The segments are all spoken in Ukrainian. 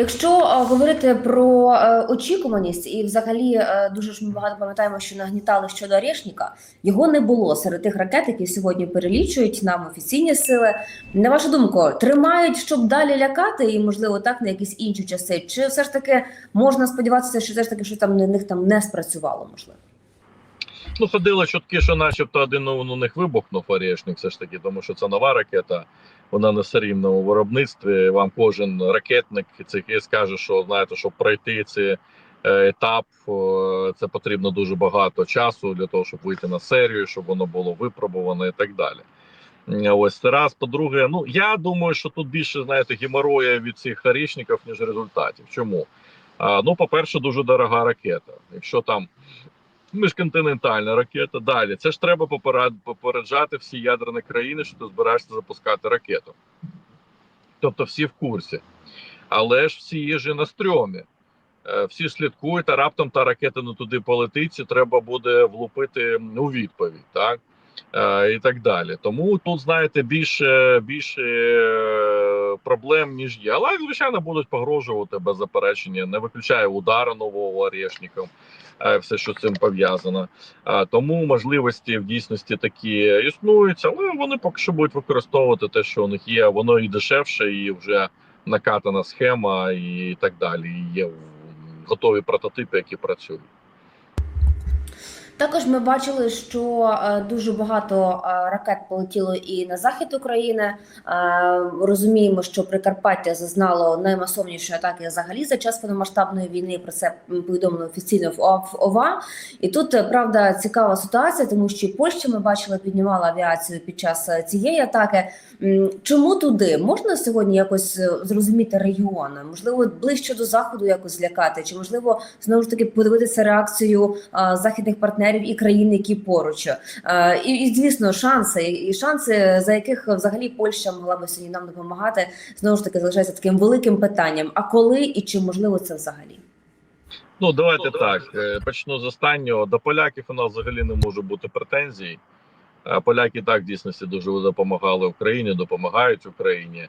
Якщо е, говорити про е, очікуваність, і взагалі е, дуже ж ми багато пам'ятаємо, що нагнітали щодо Орешника, його не було серед тих ракет, які сьогодні перелічують нам офіційні сили. На вашу думку, тримають, щоб далі лякати, і можливо так на якісь інші часи, чи все ж таки можна сподіватися, що все ж таки що там на них там не спрацювало, можливо? Ну, ходили чутки, що начебто один у них вибухнув орешник, все ж таки, тому що це нова ракета, вона на серійному виробництві. Вам кожен ракетник цих скаже, що знаєте, щоб пройти цей етап, це потрібно дуже багато часу для того, щоб вийти на серію, щоб воно було випробувано і так далі. Ось це раз. По-друге, ну я думаю, що тут більше знаєте геморроя від цих орішників, ніж результатів. Чому? А, ну, по-перше, дуже дорога ракета. Якщо там міжконтинентальна ракета. Далі це ж треба попереджати всі ядерні країни, що ти збираєшся запускати ракету. Тобто всі в курсі. Але ж всі є ж на стрьомі. Е, Всі слідкують, а раптом та ракета не туди полетить, і треба буде влупити у відповідь, так? Е, і так далі. Тому тут, знаєте, більше більше е, проблем, ніж є. Але, звичайно, будуть погрожувати без заперечення. Не виключає удару нового орешником, е, все, що з цим пов'язано. Е, Тому можливості в дійсності такі існують, але вони поки що будуть використовувати те, що у них є. Воно і дешевше, і вже накатана схема, і так далі. І є готові прототипи, які працюють. Також ми бачили, що е, дуже багато е, ракет полетіло і на захід України. Е, розуміємо, що Прикарпаття зазнало наймасовнішої атаки взагалі за час повномасштабної війни. Про це повідомили офіційно в ОВА. І тут правда цікава ситуація, тому що Польща ми бачили, піднімала авіацію під час цієї атаки. Чому туди можна сьогодні якось зрозуміти регіони? Можливо, ближче до заходу якось злякати, чи можливо знову ж таки подивитися реакцію західних партнерів і країн, які поруч. А, і, і звісно, шанси і шанси, за яких взагалі Польща могла би сьогодні нам допомагати, знову ж таки залишається таким великим питанням. А коли і чи можливо це взагалі? Ну, давайте так. е, Почну з останнього. До поляків у нас взагалі не може бути претензій. Е, Поляки так в дійсності дуже допомагали Україні, допомагають Україні.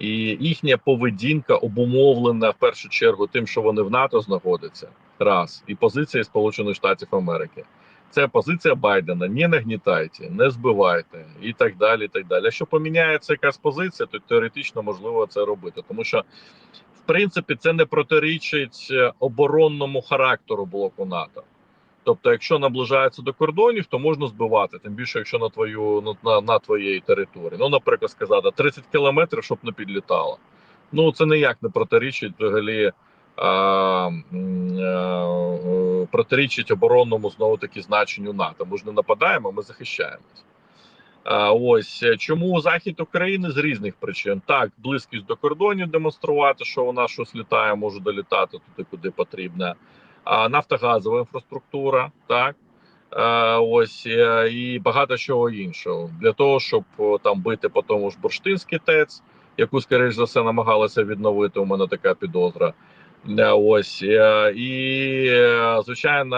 І їхня поведінка обумовлена в першу чергу тим, що вони в НАТО знаходяться. Раз. І позиція Сполучених Штатів Америки. Це позиція Байдена. Не нагнітайте, не збивайте і так далі. і так далі. Якщо поміняється якась позиція, то теоретично можливо це робити. Тому що в принципі це не протирічить оборонному характеру блоку НАТО. Тобто, якщо наближається до кордонів, то можна збивати, тим більше, якщо на твою на, на, на твоєї території. Ну, наприклад, сказати 30 кілометрів, щоб не підлітало. Ну це ніяк не протирічить взагалі. А, м, е, протирічить оборонному знову таки значенню НАТО. Ми ж не нападаємо, ми захищаємось. А, ось е, чому захід України з різних причин так, близькість до кордонів демонструвати, що нас щось літає, може долітати туди, куди потрібно. Нафтогазова інфраструктура, так е, ось е, і багато чого іншого для того, щоб там бити по тому ж бурштинський ТЕЦ, яку скоріш за все намагалися відновити. У мене така підозра. Е, Ось і звичайно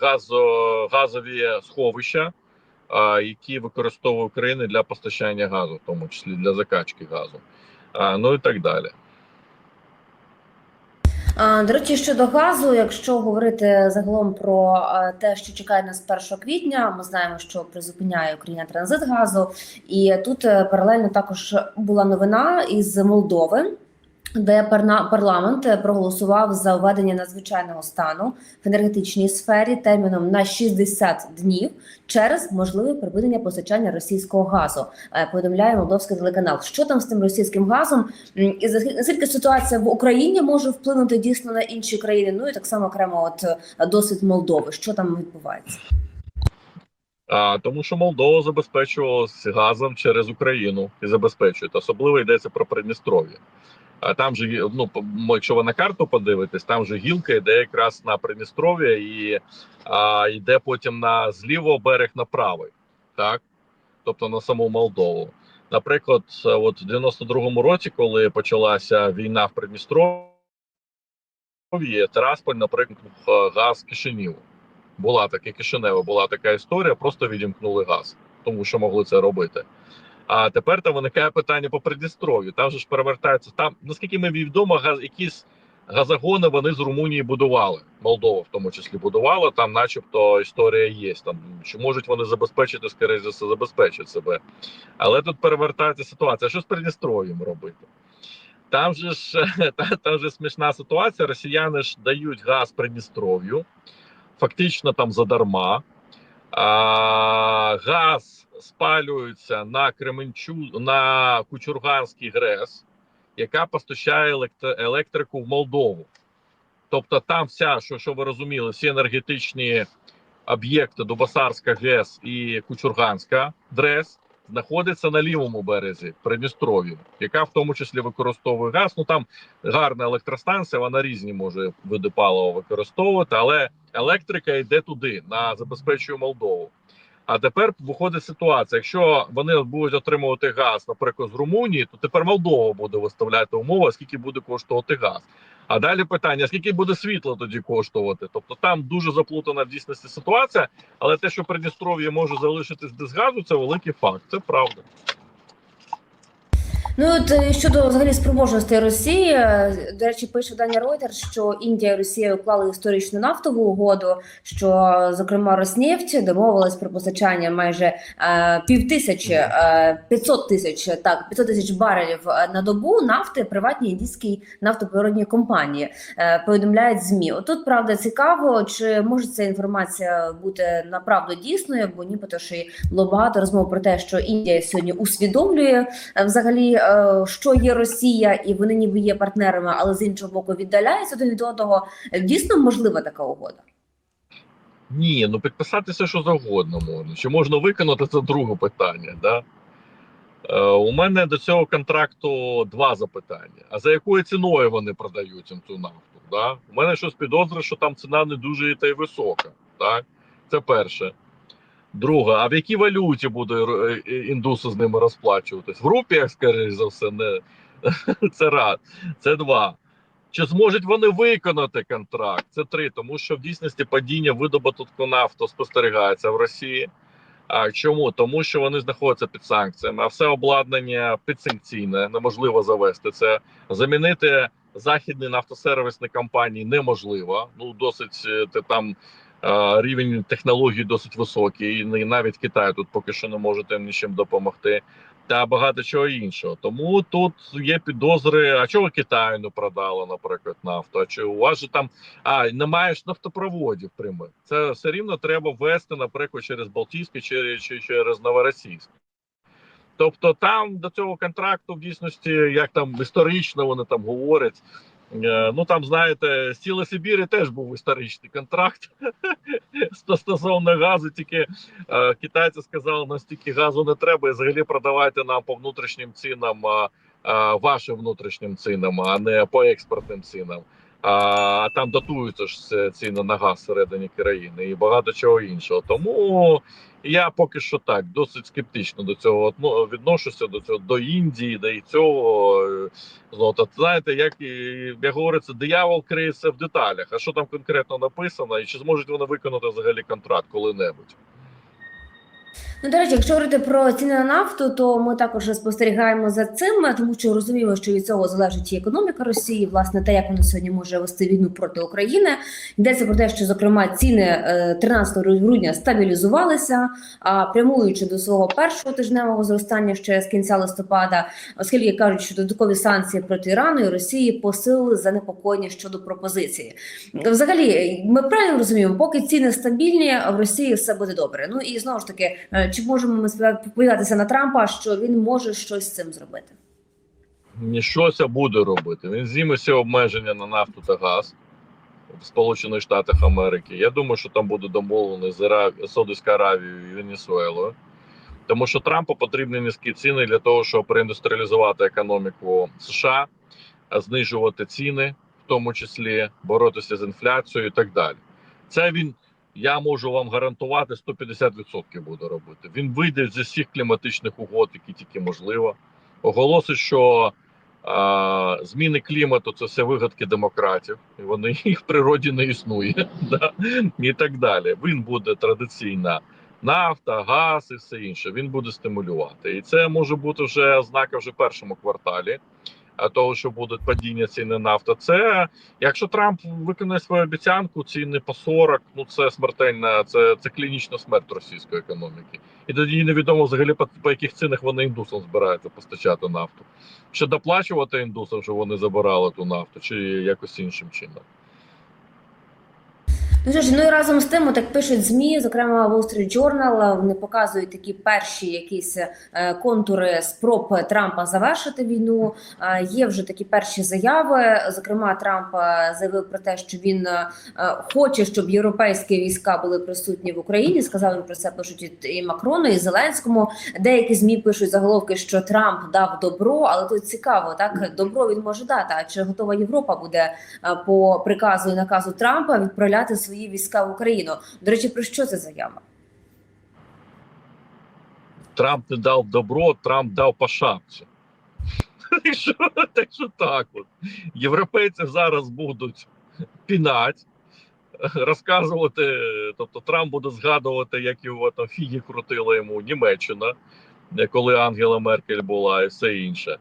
газо, газові сховища, які використовує Україна для постачання газу, в тому числі для закачки газу, ну і так далі. До речі, щодо газу, якщо говорити загалом про те, що чекає нас 1 квітня, ми знаємо, що призупиняє Україна транзит газу, і тут е, паралельно також була новина із Молдови. Де парламент е, проголосував за введення надзвичайного стану в енергетичній сфері терміном на 60 днів через можливе припинення постачання російського газу. Е, Повідомляє молдовський телеканал. Що там з тим російським газом? І наскільки ситуація в Україні може вплинути дійсно на інші країни? Ну і так само окремо, от е, досвід Молдови. Що там відбувається? А, тому що Молдова забезпечувалася газом через Україну і забезпечує. Особливо йдеться про Придністров'я. А там же ну, якщо ви на карту подивитесь, там же гілка йде якраз на Придністров'я і а, йде потім на з лівого берег на правий, так? Тобто на саму Молдову. Наприклад, е, от в 92-му році, коли почалася війна в Придністров'ї, Тирасполь, наприклад, е, газ Кишиніву. Була така Кишинева, була така історія, просто відімкнули газ, тому що могли це робити. А тепер там виникає питання по Придністров'ю. Там же ж перевертається. Там, наскільки мені відомо, газ, якісь газогони вони з Румунії будували. Молдова в тому числі будувала. Там, начебто, історія є. Там чи можуть вони забезпечити, скоріше за все, забезпечать себе. Але тут перевертається ситуація. Що з Придністров'ям робити? Там же ж та- там же смішна ситуація. Росіяни ж дають газ Придністров'ю, фактично там задарма. А, газ спалюється на Кременчу на Кучурганський ГРЕС, яка постачає електрику в Молдову. Тобто, там вся, що, що ви розуміли, всі енергетичні об'єкти Дубасарська ГЕС і Кучурганська ДРЕС знаходяться на лівому березі Придністров'ю, яка в тому числі використовує газ. Ну там гарна електростанція, вона різні може види палива використовувати, але електрика йде туди, на забезпечує Молдову. А тепер виходить ситуація: якщо вони будуть отримувати газ, наприклад, з Румунії, то тепер Молдова буде виставляти умови, скільки буде коштувати газ. А далі питання: скільки буде світло тоді коштувати? Тобто там дуже заплутана в дійсності ситуація, але те, що Придністров'я може залишитись без газу, це великий факт. Це правда. Ну от е, щодо взагалі спроможності Росії, е, до речі, пише видання Reuters, що Індія і Росія уклали історичну нафтову угоду. Що зокрема Роснефть домовилась про постачання майже е, півтисячі е, 500 тисяч так 500 тисяч барелів е, на добу нафти приватній індійській нафтоприродній компанії. Е, повідомляють змі. Отут правда цікаво, чи може ця інформація бути направду дійсною, бо нібито й було багато розмов про те, що Індія сьогодні усвідомлює взагалі, що є Росія, і вони ніби є партнерами, але з іншого боку віддаляються один від одного. Е, Дійсно можлива така угода. Ні, ну підписатися що завгодно можна. Чи можна виконати це друге питання? Да? Е, у мене до цього контракту два запитання. А за якою ціною вони продають цю нафту? Да? У мене щось підозри, що там ціна не дуже та й висока. Так? Це перше. Друге, а в якій валюті буде е, е, індуси з ними розплачуватись? В рупіях, скоріш за все, не це раз. Це два. Чи зможуть вони виконати контракт? Це три, тому що в дійсності падіння видобутку нафту спостерігається в Росії. А чому? Тому що вони знаходяться під санкціями, а все обладнання підсанкційне, неможливо завести це. Замінити західні нафтосервісні компанії неможливо. Ну досить е, те там рівень технологій досить високий, і навіть Китай тут поки що не може тим нічим допомогти. Та багато чого іншого. Тому тут є підозри. А чого Китаю не продало, наприклад, нафту? А чи у вас же там а немає ж нафтопроводів прямих? Це все рівно треба ввести, наприклад, через Балтійське чи, через Новоросійськ. Тобто там до цього контракту в дійсності, як там історично вони там говорять. Е, Ну там знаєте, з Сибіри теж був історичний контракт стосовно газу. Тільки е, китайці сказали, нам стільки газу не треба, і взагалі продавайте нам по внутрішнім цінам, вашим внутрішнім цінам, а не по експортним цінам. А там датуються ж ціни на газ всередині країни і багато чого іншого. Тому я поки що так досить скептично до цього відношуся до цього до Індії, до і цього е, знову та знаєте, як і як говориться, диявол криється в деталях. А що там конкретно написано, і чи зможуть вони виконати взагалі контракт коли-небудь? Ну, до речі, якщо говорити про ціни на нафту, то ми також спостерігаємо за цим, тому що розуміємо, що від цього залежить і економіка Росії, власне, те, як вона сьогодні може вести війну проти України. Йдеться про те, що зокрема ціни е, 13 грудня стабілізувалися, а прямуючи до свого першого тижневого зростання ще з кінця листопада, оскільки кажуть, що додаткові санкції проти Ірану і Росії посилили занепокоєння щодо пропозиції. Взагалі, ми правильно розуміємо, поки ціни стабільні, в Росії все буде добре. Ну і знову ж таки, е, чи можемо ми сподіватися на Трампа, що він може щось з цим зробити? Щось буде робити. Він зніме обмеження на нафту та газ в Сполучених Штатах Америки. Я думаю, що там буде домовлено з. Саудовською Аравією і Венесуелою. Тому що Трампу потрібні низькі ціни для того, щоб реіндустріалізувати економіку США, знижувати ціни, в тому числі боротися з інфляцією і так далі. Це він, я можу вам гарантувати, 150% буде робити. Він вийде зі всіх кліматичних угод, які тільки можливо. Оголосить, що а, зміни клімату це все вигадки демократів, і вони їх в природі не існує, да? і так далі. Він буде традиційно нафта, газ і все інше. Він буде стимулювати. І це може бути вже ознака вже в першому кварталі. А того, що буде падіння ціни нафти, це якщо Трамп виконає свою обіцянку, ціни по 40, ну це смертельна, це, це клінічна смерть російської економіки. І тоді невідомо взагалі по, по яких цінах вони індусам збираються постачати нафту. Чи доплачувати індусам, що вони забирали ту нафту, чи якось іншим чином. Ну що ж, ну і разом з тим, так пишуть змі, зокрема Wall Street Journal, вони показують такі перші якісь е, контури спроб Трампа завершити війну. Е, Є вже такі перші заяви. Зокрема, Трамп е, заявив про те, що він хоче, щоб європейські війська були присутні в Україні. Сказав він про це пишуть і- Макрону, і Зеленському. Деякі змі пишуть заголовки, що Трамп дав добро, але тут цікаво, так добро він може дати. А чи готова Європа буде по приказу і наказу Трампа відправляти свої війська в Україну. До речі, про що це заява? Трамп не дав добро, Трамп дав по шапці. Так що так от. Європейці зараз будуть пінати, розказувати. Тобто Трамп буде згадувати, як його там фіги крутила йому Німеччина, коли Ангела Меркель була і все інше.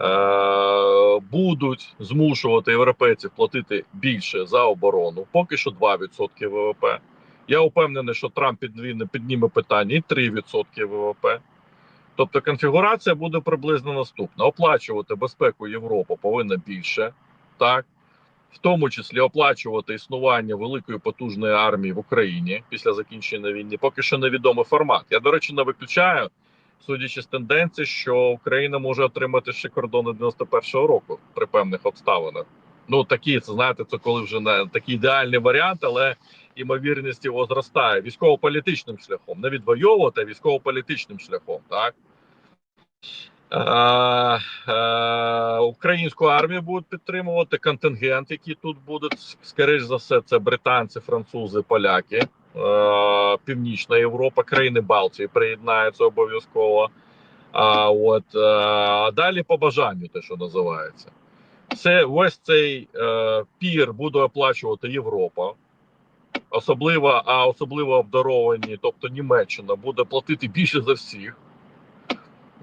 Е, будуть змушувати європейців платити більше за оборону, поки що 2% ВВП. Я впевнений, що Трамп підніме питання і 3% ВВП. Тобто конфігурація буде приблизно наступна: оплачувати безпеку Європи повинна більше, так в тому числі оплачувати існування великої потужної армії в Україні після закінчення війни. Поки що невідомий формат. Я, до речі, не виключаю, судячи з тенденції, що Україна може отримати ще кордони 91-го року при певних обставинах. Ну такі це знаєте, це коли вже не такий ідеальний варіант, але імовірність його зростає військово-політичним шляхом, не відвоювати, а військово-політичним шляхом, так. Е, е, українську армію будуть підтримувати контингент, який тут будуть, скоріш за все, це британці, французи, поляки, Північна Європа, країни Балтії приєднаються обов'язково. А от е, а далі по бажанню, те, що називається, це весь цей е, пір буде оплачувати Європа. Особливо, а особливо обдаровані, тобто Німеччина буде платити більше за всіх.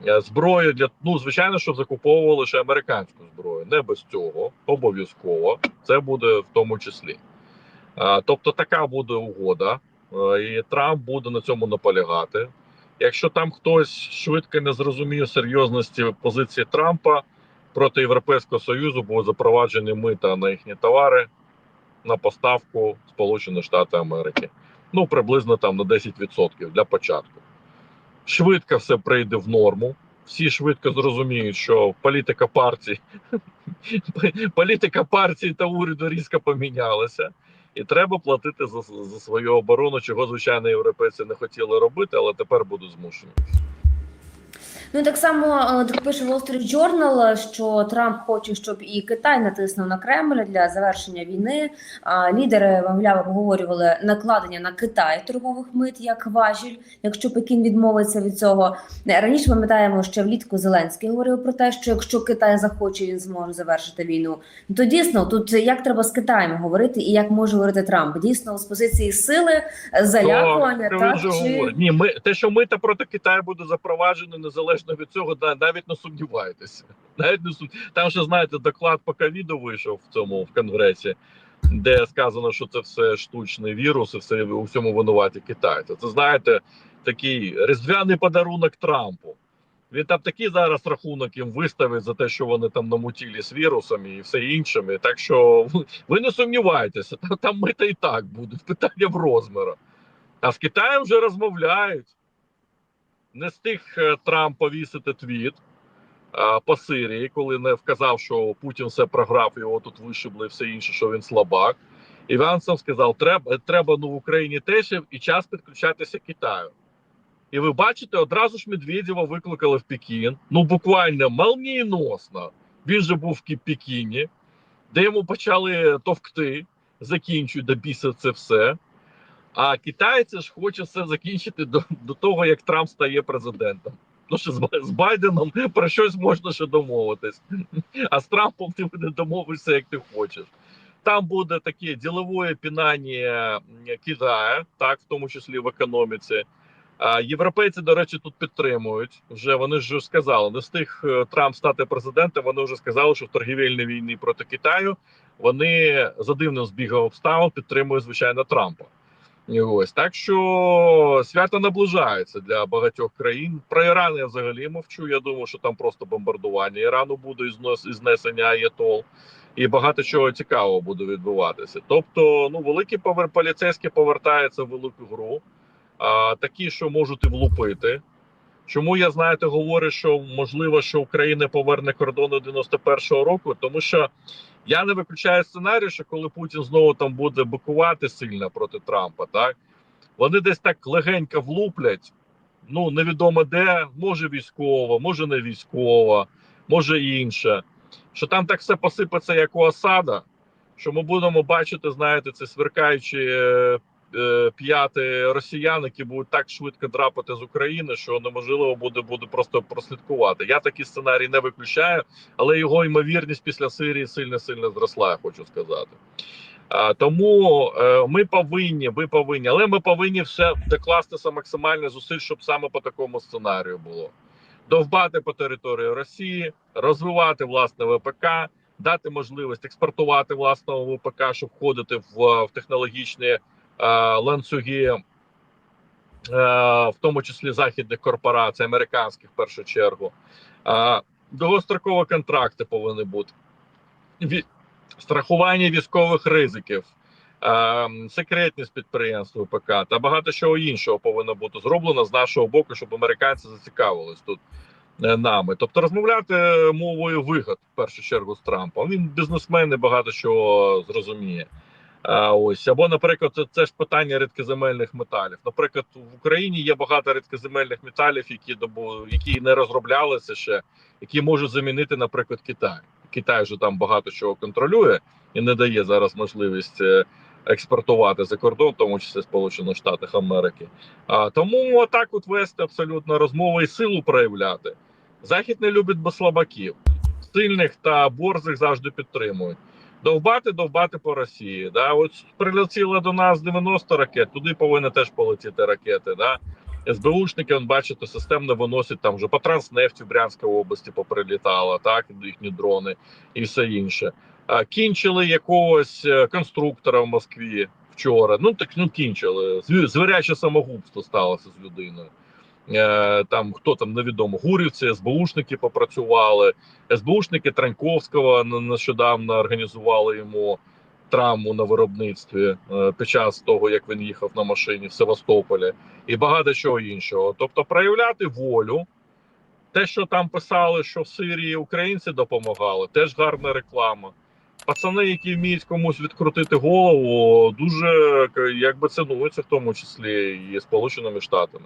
Е, Зброю для ну, звичайно, що закуповували ще американську зброю. Не без цього, обов'язково. Це буде в тому числі. А, тобто, така буде угода, е, і Трамп буде на цьому наполягати. Якщо там хтось швидко не зрозуміє серйозності позиції Трампа проти Європейського Союзу, будуть запроваджені мита на їхні товари на поставку Сполучених Штатів Америки. Ну, приблизно там на 10% для початку швидко все прийде в норму. Всі швидко зрозуміють, що політика партії політика партії та уряду різко помінялася, і треба платити за, за свою оборону, чого звичайно європейці не хотіли робити, але тепер будуть змушені. Ну так само е, так пише Wall Street Journal, що Трамп хоче, щоб і Китай натиснув на Кремль для завершення війни. А лідери мовляв обговорювали накладення на Китай торгових мит як важіль, якщо Пекін відмовиться від цього. Раніше пам'ятаємо, що влітку Зеленський говорив про те, що якщо Китай захоче, він зможе завершити війну. Ну, То дійсно тут як треба з Китаєм говорити, і як може говорити Трамп? Дійсно з позиції сили залякування, Так, так, чи... Ні, ми те, що мита проти Китаю буде запроваджено незалежно від цього, навіть не сумнівайтеся. Навіть не сум... Там ще знаєте, доклад по ковіду вийшов в цьому в конгресі, де сказано, що це все штучний вірус, і все у всьому винуваті китайці. Це знаєте, такий різдвяний подарунок Трампу. Він там такий зараз рахунок їм виставить за те, що вони там намутілі з вірусом і все іншим. Так що ви не сумнівайтеся, там, там мита і так будуть питання в розмірах. А з Китаєм вже розмовляють. Не встиг е, Трамп повісити твіт а, по Сирії, коли не вказав, що Путін все програв, його тут вишибли, все інше, що він слабак. Іванцев сказав: треба треба ну в Україні теж і час підключатися Китаю. І ви бачите, одразу ж Медведєва викликали в Пекін. Ну буквально молнієносно. Він же був в Пекіні, де йому почали товкти, закінчують біса це все. А китайці ж хочуть все закінчити до, до того, як Трамп стає президентом. Ну що з, Байденом про щось можна ще домовитись, а з Трампом ти не домовишся, як ти хочеш. Там буде таке ділове пінання Китаю, так, в тому числі в економіці. А європейці, до речі, тут підтримують. Вже вони ж сказали, не встиг е, Трамп стати президентом. Вони вже сказали, що в торгівельній війні проти Китаю вони за дивним збігом обставин підтримують звичайно Трампа. Ось так що свято наближається для багатьох країн. Про Іран я взагалі мовчу. Я думаю, що там просто бомбардування Ірану буде і знесення Аєтол, і багато чого цікавого буде відбуватися. Тобто, ну великі повер поліцейські повертаються в велику гру, а такі, що можуть і влупити. Чому я знаєте, говорю, що можливо, що Україна поверне кордони 91-го року, тому що я не виключаю сценарій, що коли Путін знову там буде бикувати сильно проти Трампа, так вони десь так легенько влуплять. Ну невідомо де, може військово, може не військово, може інше. Що там так все посипеться, як у осада, що ми будемо бачити, знаєте, це сверкаючі е, п'яти росіян, які будуть так швидко драпати з України, що неможливо буде, буде просто прослідкувати. Я такий сценарій не виключаю, але його ймовірність після Сирії сильно сильно зросла, я хочу сказати. Тому е, ми повинні, ви повинні, але ми повинні все докластися максимально зусиль, щоб саме по такому сценарію було. Довбати по території Росії, розвивати власне ВПК, дати можливість експортувати власного ВПК, щоб входити в, в технологічні е, ланцюги, е, в тому числі західних корпорацій, американських в першу чергу. Е, довгострокові контракти повинні бути. Страхування військових ризиків, е, секретність підприємств ВПК та багато чого іншого повинно бути зроблено з нашого боку, щоб американці зацікавились тут е, нами. Тобто розмовляти мовою вигод в першу чергу з Трампом. Він бізнесмен і багато чого зрозуміє. Ось або, наприклад, це, ж питання рідкоземельних металів. Наприклад, в Україні є багато рідкоземельних металів, які які не розроблялися ще, які можуть замінити, наприклад, Китай. Китай вже там багато чого контролює і не дає зараз можливість е, експортувати за кордон, в тому числі Сполучених Штатів Америки. А тому отак от вести абсолютно розмови і силу проявляти. Захід не любить слабаків, сильних та борзих завжди підтримують. Довбати, довбати по Росії. Да? От прилетіло до нас 90 ракет, туди повинні теж полетіти ракети. Да? СБУшники, он, бачите, системно виносять там вже по транснефті в Брянській області поприлітало, так, їхні дрони і все інше. А, кінчили якогось е, конструктора в Москві вчора. Ну так ну кінчили. Звіряче самогубство сталося з людиною. Е, там хто там невідомо, гурівці, СБУшники попрацювали. СБУшники Траньковського нещодавно організували йому травму на виробництві е, під час того, як він їхав на машині в Севастополі, і багато чого іншого. Тобто, проявляти волю. Те, що там писали, що в Сирії українці допомагали, теж гарна реклама. Пацани, які вміють комусь відкрутити голову, дуже якби цінуються, в тому числі і Сполученими Штатами.